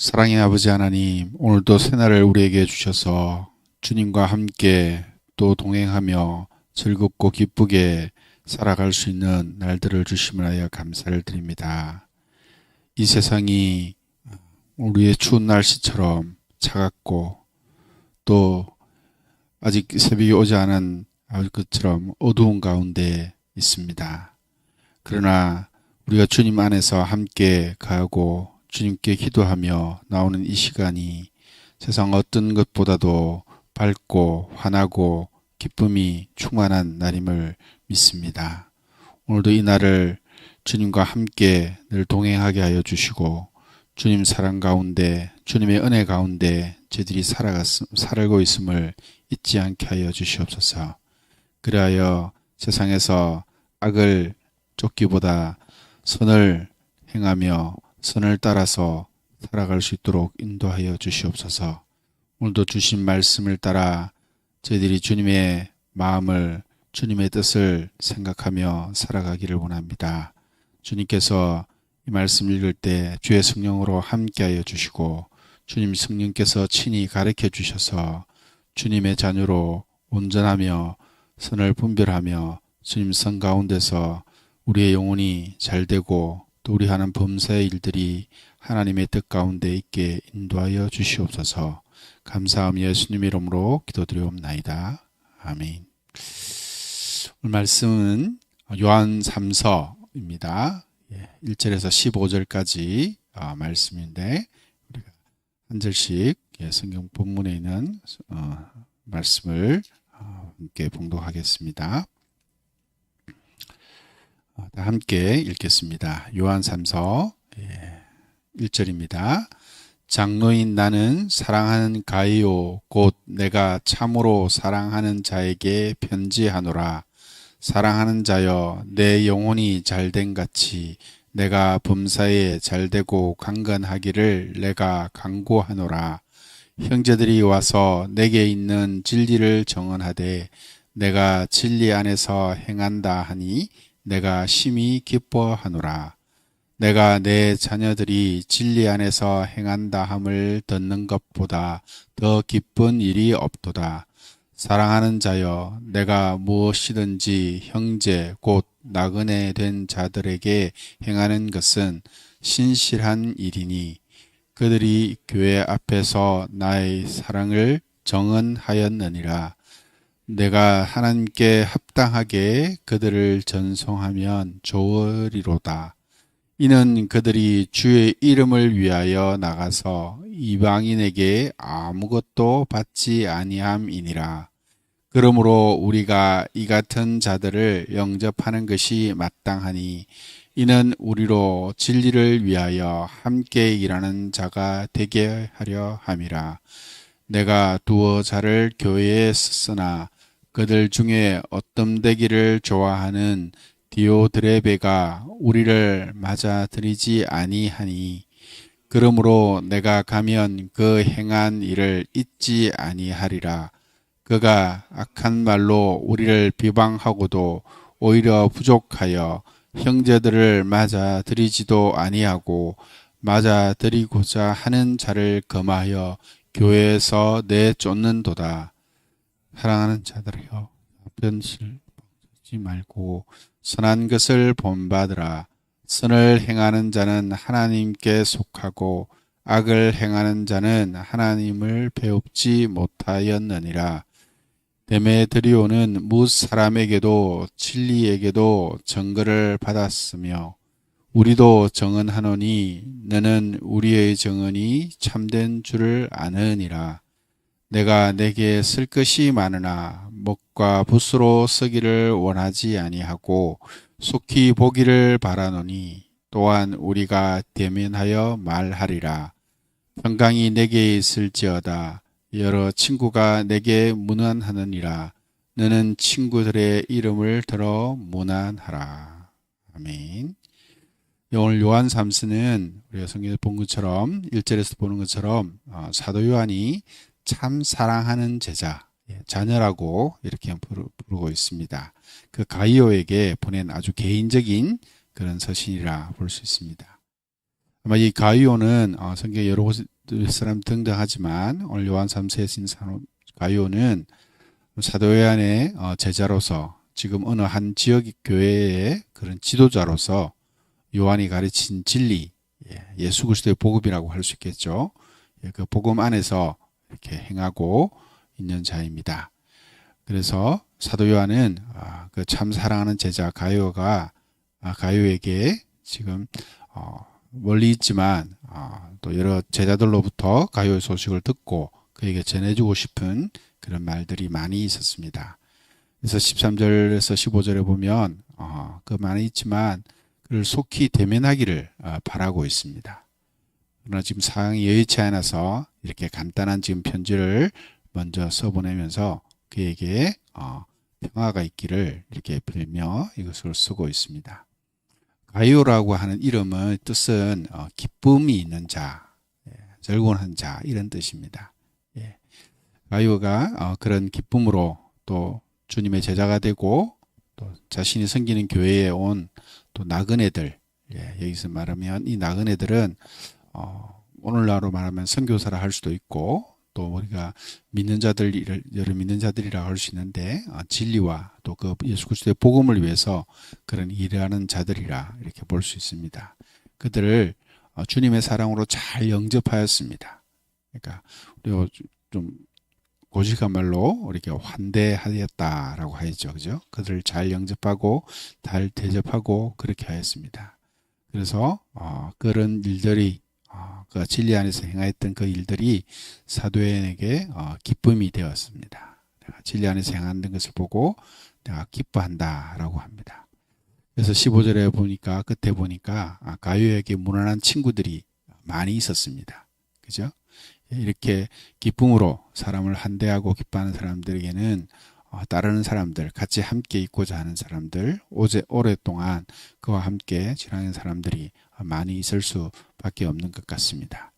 사랑의 아버지 하나님, 오늘도 새날을 우리에게 주셔서 주님과 함께 또 동행하며 즐겁고 기쁘게 살아갈 수 있는 날들을 주심을 하여 감사를 드립니다. 이 세상이 우리의 추운 날씨처럼 차갑고 또 아직 새벽이 오지 않은 것처럼 어두운 가운데 있습니다. 그러나 우리가 주님 안에서 함께 가고 주님께 기도하며 나오는 이 시간이 세상 어떤 것보다도 밝고 환하고 기쁨이 충만한 날임을 믿습니다. 오늘도 이 날을 주님과 함께 늘 동행하게 하여 주시고 주님 사랑 가운데 주님의 은혜 가운데 저들이 살아갔, 살고 있음을 잊지 않게 하여 주시옵소서. 그리하여 세상에서 악을 쫓기보다 선을 행하며 선을 따라서 살아갈 수 있도록 인도하여 주시옵소서. 오늘도 주신 말씀을 따라 저희들이 주님의 마음을 주님의 뜻을 생각하며 살아가기를 원합니다. 주님께서 이 말씀 읽을 때 주의 성령으로 함께하여 주시고 주님 성령께서 친히 가르쳐 주셔서 주님의 자녀로 온전하며 선을 분별하며 주님 선 가운데서 우리의 영혼이 잘 되고 또 우리 하는 범사의 일들이 하나님의 뜻 가운데 있게 인도하여 주시옵소서. 감사함 예수님 이름으로 기도드리옵나이다. 아멘. 오늘 말씀은 요한 3서입니다. 1절에서 15절까지 아, 말씀인데 우리가 한 절씩 예, 성경 본문에 있는 어, 말씀을 어, 함께 봉독하겠습니다. 어, 함께 읽겠습니다. 요한 3서 1절입니다. 예, 장로인 나는 사랑하는 가이오 곧 내가 참으로 사랑하는 자에게 편지하노라. 사랑하는 자여 내 영혼이 잘된 같이 내가 범사에 잘되고 강건하기를 내가 강구하노라. 형제들이 와서 내게 있는 진리를 정언하되 내가 진리 안에서 행한다 하니 내가 심히 기뻐하노라. 내가 내 자녀들이 진리 안에서 행한다 함을 듣는 것보다 더 기쁜 일이 없도다. 사랑하는 자여, 내가 무엇이든지 형제 곧 나그네 된 자들에게 행하는 것은 신실한 일이니 그들이 교회 앞에서 나의 사랑을 정언하였느니라. 내가 하나님께 합당하게 그들을 전송하면 좋으리로다. 이는 그들이 주의 이름을 위하여 나가서 이방인에게 아무것도 받지 아니함이니라. 그러므로 우리가 이 같은 자들을 영접하는 것이 마땅하니 이는 우리로 진리를 위하여 함께 일하는 자가 되게 하려 함이라. 내가 두어 자를 교회에 썼으나 그들 중에 어떤 되기를 좋아하는 디오드레베가 우리를 맞아들이지 아니하니 그러므로 내가 가면 그 행한 일을 잊지 아니하리라 그가 악한 말로 우리를 비방하고도 오히려 부족하여 형제들을 맞아들이지도 아니하고 맞아들이고자 하는 자를 금하여 교회에서 내쫓는도다. 사랑하는 자들이여 변실 지 말고 선한 것을 본받으라. 선을 행하는 자는 하나님께 속하고 악을 행하는 자는 하나님을 배웁지 못하였느니라. 데메드리오는 무 사람에게도 진리에게도 정거를 받았으며 우리도 정언하노니 너는 우리의 정언이 참된 줄을 아느니라 내가 내게 쓸 것이 많으나 먹과 붓으로 쓰기를 원하지 아니하고 속히 보기를 바라노니 또한 우리가 대면하여 말하리라. 평강이 내게 있을지어다. 여러 친구가 내게 문안하느니라. 너는 친구들의 이름을 들어 문안하라. 아멘. 오늘 요한 삼스는 우리가 성경에 본 것처럼 1절에서 보는 것처럼 어, 사도 요한이 참 사랑하는 제자, 예, 자녀라고 이렇게 부르고 있습니다. 그 가이오에게 보낸 아주 개인적인 그런 서신이라 볼 수 있습니다. 아마 이 가이오는 어, 성경 여러 곳 사람 등장하지만 오늘 요한 3세에 쓴 가이오는 사도 요한의 어, 제자로서 지금 어느 한 지역 교회의 그런 지도자로서 요한이 가르친 진리, 예, 예수 그리스도의 복음이라고 할 수 있겠죠. 예, 그 복음 안에서 이렇게 행하고 있는 자입니다. 그래서 사도 요한은 아, 그참 사랑하는 제자 가요가 아, 가요에게 지금 어, 멀리 있지만 어, 또 여러 제자들로부터 가요의 소식을 듣고 그에게 전해주고 싶은 그런 말들이 많이 있었습니다. 그래서 13절에서 15절에 보면 어, 그 많이 있지만 그를 속히 대면하기를 어, 바라고 있습니다. 그러나 지금 상황이 여의치 않아서 이렇게 간단한 지금 편지를 먼저 써보내면서 그에게 어, 평화가 있기를 이렇게 빌며 이것을 쓰고 있습니다. 가이오라고 하는 이름의 뜻은 어, 기쁨이 있는 자, 예, 즐거운 자 이런 뜻입니다. 예. 가이오가 어, 그런 기쁨으로 또 주님의 제자가 되고 또 자신이 섬기는 교회에 온 또 나그네들 예, 여기서 말하면 이 나그네들은 어, 오늘날로 말하면 선교사라 할 수도 있고 또 우리가 믿는 자들 여러 믿는 자들이라 할 수 있는데 어, 진리와 또 그 예수 그리스도의 복음을 위해서 그런 일하는 자들이라 이렇게 볼 수 있습니다. 그들을 어, 주님의 사랑으로 잘 영접하였습니다. 그러니까 우리가 좀 고식한 말로 이렇게 환대하였다라고 하죠. 그죠? 그들을 잘 영접하고 잘 대접하고 그렇게 하였습니다. 그래서 어, 그런 일들이 어, 그 진리 안에서 행하였던 그 일들이 사도인에게 어, 기쁨이 되었습니다. 내가 진리 안에서 행하는 것을 보고 내가 기뻐한다라고 합니다. 그래서 15절에 보니까 끝에 보니까 아, 가요에게 무난한 친구들이 많이 있었습니다. 그죠? 이렇게 기쁨으로 사람을 한대하고 기뻐하는 사람들에게는 어, 따르는 사람들, 같이 함께 있고자 하는 사람들, 오제, 오랫동안 그와 함께 지나는 사람들이 많이 있을 수밖에 없는 것 같습니다.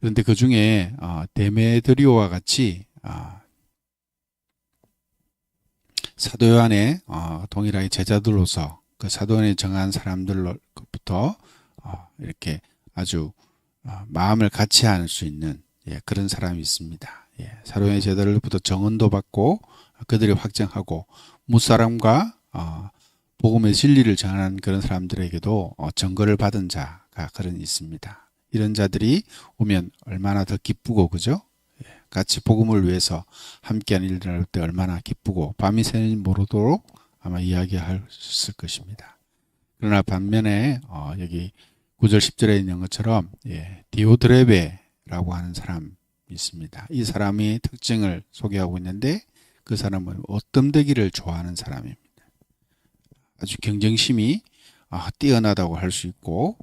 그런데 그 중에 어, 데메드리오와 같이 어, 사도 요한의 동일하게 제자들로서 그 사도 요한이 정한 사람들로부터 이렇게 아주 마음을 같이 할 수 있는 예, 그런 사람이 있습니다. 예, 사도 요한의 제자들로부터 정언도 받고 그들이 확정하고 무사람과 어, 복음의 진리를 전하는 그런 사람들에게도 어, 증거를 받은 자가 그런 있습니다. 이런 자들이 오면 얼마나 더 기쁘고 그죠? 예, 같이 복음을 위해서 함께한 일들 할때 얼마나 기쁘고 밤이 새는 모르도록 아마 이야기할 수 있을 것입니다. 그러나 반면에 어, 여기 9절 10절에 있는 것처럼 예, 디오드레베라고 하는 사람이 있습니다. 이 사람이 특징을 소개하고 있는데 그 사람은 어떤되기를 좋아하는 사람입니다. 아주 경쟁심이 아, 뛰어나다고 할 수 있고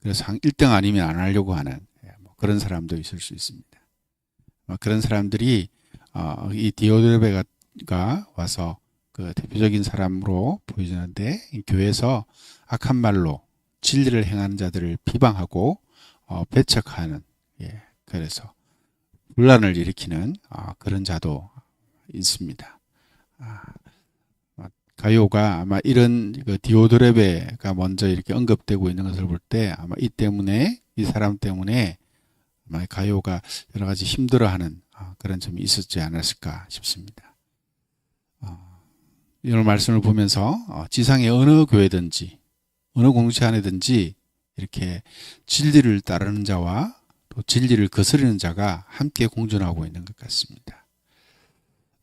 그래서 1등 아니면 안 하려고 하는 예, 뭐 그런 사람도 있을 수 있습니다. 뭐 그런 사람들이 어, 이 디오드레베가 와서 그 대표적인 사람으로 보여지는데 교회에서 악한 말로 진리를 행하는 자들을 비방하고 어, 배척하는 예, 그래서 분란을 일으키는 어, 그런 자도 있습니다. 아, 가요가 아마 이런 그 디오드레베가 먼저 이렇게 언급되고 있는 것을 볼 때 아마 이 때문에 이 사람 때문에 아마 가요가 여러 가지 힘들어하는 아, 그런 점이 있었지 않았을까 싶습니다. 어, 이런 말씀을 보면서 어, 지상의 어느 교회든지 어느 공동체 안에든지 이렇게 진리를 따르는 자와 또 진리를 거스르는 자가 함께 공존하고 있는 것 같습니다.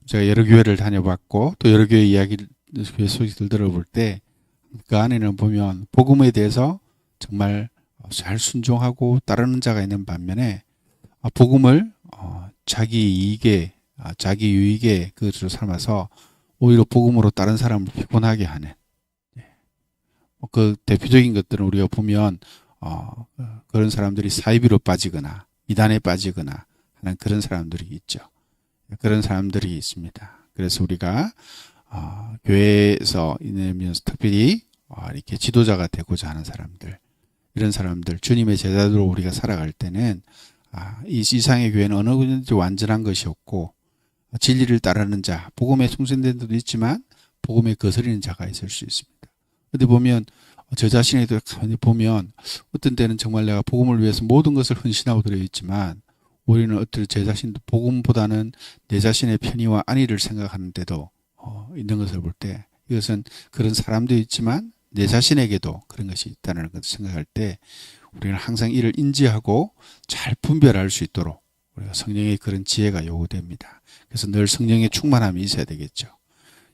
제가 여러 교회를 다녀봤고 또 여러 교회 이야기를 교회 소식들 들어볼 때 그 안에는 보면 복음에 대해서 정말 잘 순종하고 따르는 자가 있는 반면에 아, 복음을 어, 자기 이익에 아, 자기 유익에 그것으로 삼아서 오히려 복음으로 다른 사람을 피곤하게 하는 예. 뭐그 대표적인 것들은 우리가 보면 어, 그런 사람들이 사이비로 빠지거나 이단에 빠지거나 하는 그런 사람들이 있죠. 그런 사람들이 있습니다. 그래서 우리가 어, 교회에서 이내면서 특별히 어, 이렇게 지도자가 되고자 하는 사람들 이런 사람들 주님의 제자들로 우리가 살아갈 때는 아, 이 세상의 교회는 어느 정도 완전한 것이 없고 진리를 따르는 자, 복음에 충성된 자도 있지만 복음에 거스리는 자가 있을 수 있습니다. 근데 보면 저 자신에도 보면 어떤 때는 정말 내가 복음을 위해서 모든 것을 헌신하고 들어 있지만 우리는 어떨 제 자신도 복음보다는 내 자신의 편의와 안위를 생각하는 데도 어, 있는 것을 볼 때 이것은 그런 사람도 있지만 내 자신에게도 그런 것이 있다는 것을 생각할 때 우리는 항상 이를 인지하고 잘 분별할 수 있도록 우리가 성령의 그런 지혜가 요구됩니다. 그래서 늘 성령의 충만함이 있어야 되겠죠.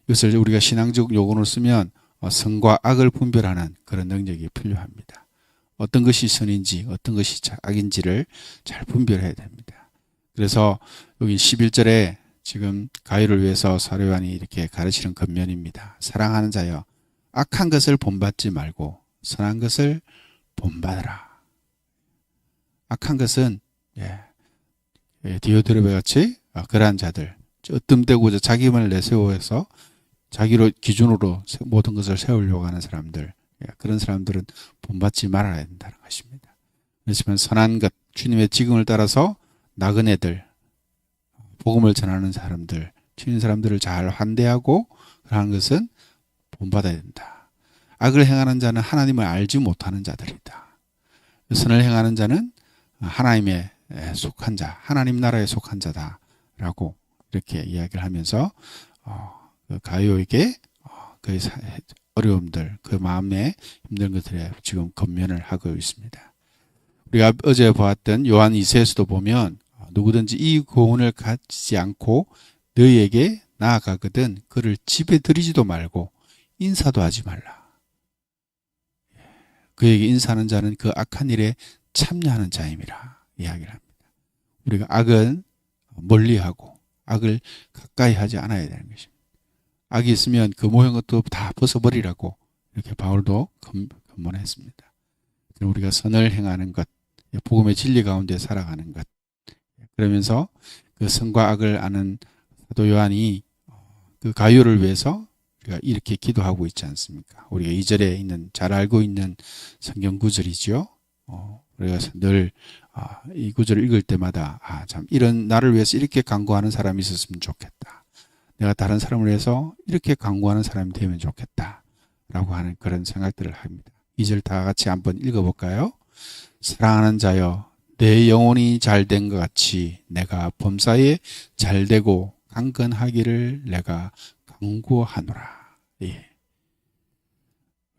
이것을 우리가 신앙적 요건을 쓰면 어, 선과 악을 분별하는 그런 능력이 필요합니다. 어떤 것이 선인지 어떤 것이 악인지를 잘 분별해야 됩니다. 그래서 여기 11절에 지금 가위를 위해서 사료관이 이렇게 가르치는 겉면입니다. 사랑하는 자여 악한 것을 본받지 말고 선한 것을 본받으라. 악한 것은 예, 예, 디오드르베 같이 아, 그러한 자들 어뜸대고자 자기만을 내세워서 자기로 기준으로 모든 것을 세우려고 하는 사람들 예, 그런 사람들은 본받지 말아야 된다는 것입니다. 그렇지만 선한 것 주님의 지금을 따라서 나그네들 복음을 전하는 사람들 주인 사람들을 잘 환대하고 그러는 것은 본받아야 된다. 악을 행하는 자는 하나님을 알지 못하는 자들이다. 선을 행하는 자는 하나님의 속한 자, 하나님 나라에 속한 자다라고 이렇게 이야기를 하면서 어, 그 가요에게 어, 그 어려움들, 그 마음에 힘든 것들에 지금 건면을 하고 있습니다. 우리가 어제 보았던 요한 2세에서도 보면 어, 누구든지 이 고운을 갖지 않고 너희에게 나아가거든 그를 집에 들이지도 말고 인사도 하지 말라. 그에게 인사하는 자는 그 악한 일에 참여하는 자임이라 이야기를 합니다. 우리가 악은 멀리하고 악을 가까이 하지 않아야 되는 것입니다. 악이 있으면 그 모든 것도 다 벗어버리라고 이렇게 바울도 권문했습니다. 우리가 선을 행하는 것, 복음의 진리 가운데 살아가는 것. 그러면서 그 선과 악을 아는 사도 요한이 그 가요를 위해서 우리가 이렇게 기도하고 있지 않습니까? 우리가 이절에 있는 잘 알고 있는 성경 구절이죠. 어, 우리가 늘 아, 이 구절을 읽을 때마다 아, 참 이런 나를 위해서 이렇게 강구하는 사람이 있었으면 좋겠다. 내가 다른 사람을 위해서 이렇게 강구하는 사람이 되면 좋겠다. 라고 하는 그런 생각들을 합니다. 이 절 다 같이 한번 읽어볼까요? 사랑하는 자여, 내 영혼이 잘 된 것 같이 내가 범사에 잘 되고 강건하기를 내가 강구하노라. 예.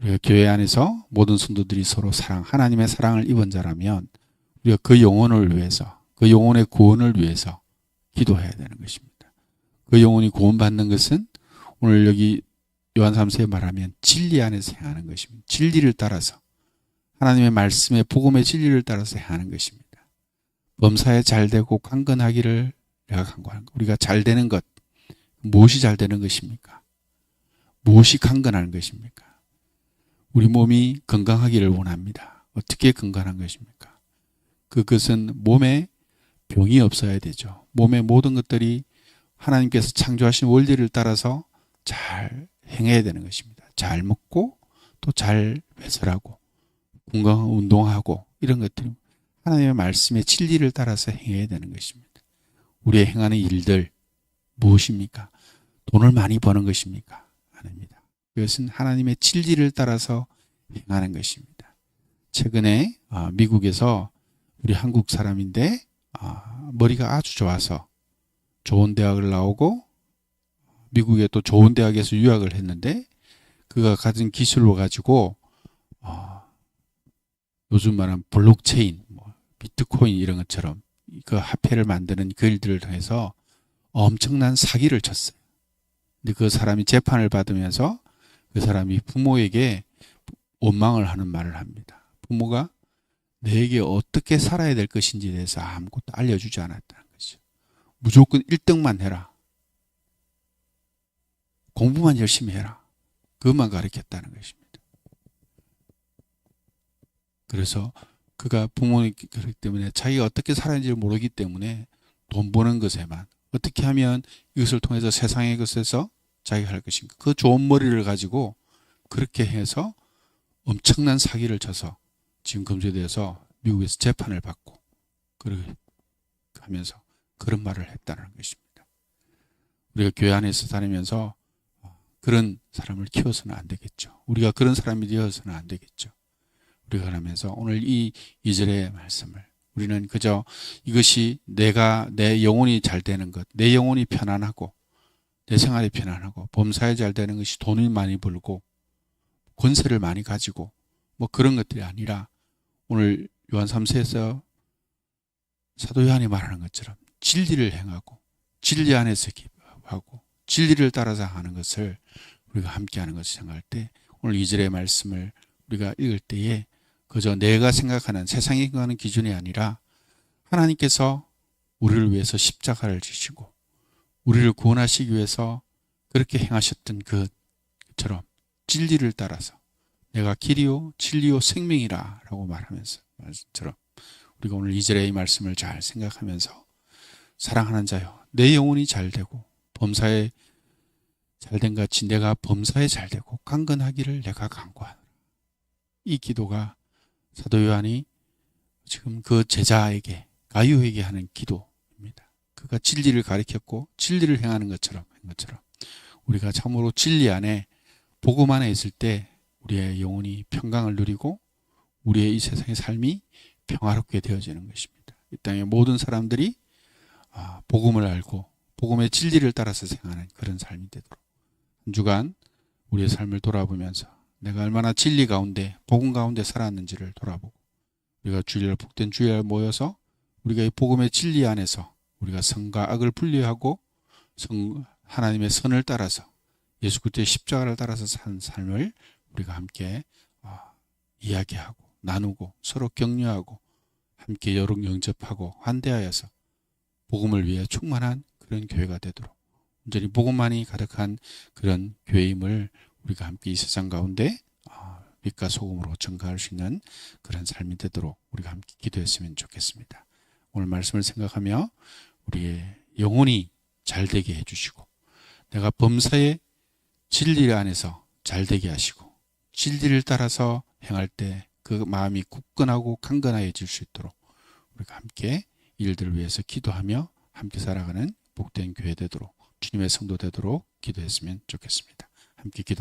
우리가 교회 안에서 모든 성도들이 서로 사랑, 하나님의 사랑을 입은 자라면 우리가 그 영혼을 위해서, 그 영혼의 구원을 위해서 기도해야 되는 것입니다. 그 영혼이 구원받는 것은 오늘 여기 요한 3세에 말하면 진리 안에서 행하는 것입니다. 진리를 따라서 하나님의 말씀의 복음의 진리를 따라서 행하는 것입니다. 범사에 잘 되고 강건하기를 내가 강구하는 것. 우리가 잘 되는 것 무엇이 잘 되는 것입니까? 무엇이 강건하는 것입니까? 우리 몸이 건강하기를 원합니다. 어떻게 건강한 것입니까? 그것은 몸에 병이 없어야 되죠. 몸의 모든 것들이 하나님께서 창조하신 원리를 따라서 잘 행해야 되는 것입니다. 잘 먹고 또 잘 배설하고 건강한 운동하고 이런 것들이 하나님의 말씀의 진리를 따라서 행해야 되는 것입니다. 우리의 행하는 일들 무엇입니까? 돈을 많이 버는 것입니까? 아닙니다. 이것은 하나님의 진리를 따라서 행하는 것입니다. 최근에 아, 미국에서 우리 한국 사람인데 아, 머리가 아주 좋아서 좋은 대학을 나오고 미국에 또 좋은 대학에서 유학을 했는데 그가 가진 기술로 가지고 어, 요즘 말하는 블록체인, 뭐 비트코인 이런 것처럼 그 화폐를 만드는 그 일들을 통해서 엄청난 사기를 쳤어요. 근데 그 사람이 재판을 받으면서 그 사람이 부모에게 원망을 하는 말을 합니다. 부모가 내게 어떻게 살아야 될 것인지에 대해서 아무것도 알려주지 않았다. 무조건 1등만 해라. 공부만 열심히 해라. 그것만 가르쳤다는 것입니다. 그래서 그가 부모님 그렇기 때문에 자기가 어떻게 살아야지 모르기 때문에 돈 버는 것에만 어떻게 하면 이것을 통해서 세상의 것에서 자기가 할 것인가. 그 좋은 머리를 가지고 그렇게 해서 엄청난 사기를 쳐서 지금 검색돼서 미국에서 재판을 받고 그렇게 하면서 그런 말을 했다는 것입니다. 우리가 교회 안에서 다니면서 그 그런 사람을 키워서는 안 되겠죠. 우리가 그런 사람이 되어서는 안 되겠죠. 우리가 그러면서 오늘 이 이절의 말씀을 우리는 그저 이것이 내가 내 영혼이 잘 되는 것, 내 영혼이 편안하고 내 생활이 편안하고 범사에 잘 되는 것이 돈을 많이 벌고 권세를 많이 가지고 뭐 그런 것들이 아니라 오늘 요한 3세에서 사도 요한이 말하는 것처럼 진리를 행하고 진리 안에서 기하고 진리를 따라서 하는 것을 우리가 함께 하는 것을 생각할 때 오늘 이절의 말씀을 우리가 읽을 때에 그저 내가 생각하는 세상이 생각하는 기준이 아니라 하나님께서 우리를 위해서 십자가를 지시고 우리를 구원하시기 위해서 그렇게 행하셨던 그처럼 진리를 따라서 내가 길이요 진리요 생명이라 라고 말하면서 말처럼 우리가 오늘 이절의 이 말씀을 잘 생각하면서 사랑하는 자요 내 영혼이 잘 되고 범사에 잘된 같이 내가 범사에 잘 되고 강건하기를 내가 간구하노라 이 기도가 사도 요한이 지금 그 제자에게 가유에게 하는 기도입니다. 그가 진리를 가리켰고 진리를 행하는 것처럼 한 것처럼 우리가 참으로 진리 안에 복음 안에 있을 때 우리의 영혼이 평강을 누리고 우리의 이 세상의 삶이 평화롭게 되어지는 것입니다. 이 땅의 모든 사람들이 아, 복음을 알고 복음의 진리를 따라서 생활하는 그런 삶이 되도록. 한 주간 우리의 삶을 돌아보면서 내가 얼마나 진리 가운데 복음 가운데 살았는지를 돌아보고 우리가 주일 복된 주일 모여서 우리가 이 복음의 진리 안에서 우리가 선과 악을 분리하고 성, 하나님의 선을 따라서 예수 그리스도의 십자가를 따라서 산 삶을 우리가 함께 어, 이야기하고 나누고 서로 격려하고 함께 여러 영접하고 환대하여서 복음을 위해 충만한 그런 교회가 되도록 온전히 복음만이 가득한 그런 교회임을 우리가 함께 이 세상 가운데 어, 빛과 소금으로 증가할 수 있는 그런 삶이 되도록 우리가 함께 기도했으면 좋겠습니다. 오늘 말씀을 생각하며 우리의 영혼이 잘 되게 해주시고 내가 범사의 진리 안에서 잘 되게 하시고 진리를 따라서 행할 때 그 마음이 굳건하고 강건해질 수 있도록 우리가 함께 일들을 위해서 기도하며 함께 살아가는 복된 교회 되도록 주님의 성도 되도록 기도했으면 좋겠습니다. 함께 기도.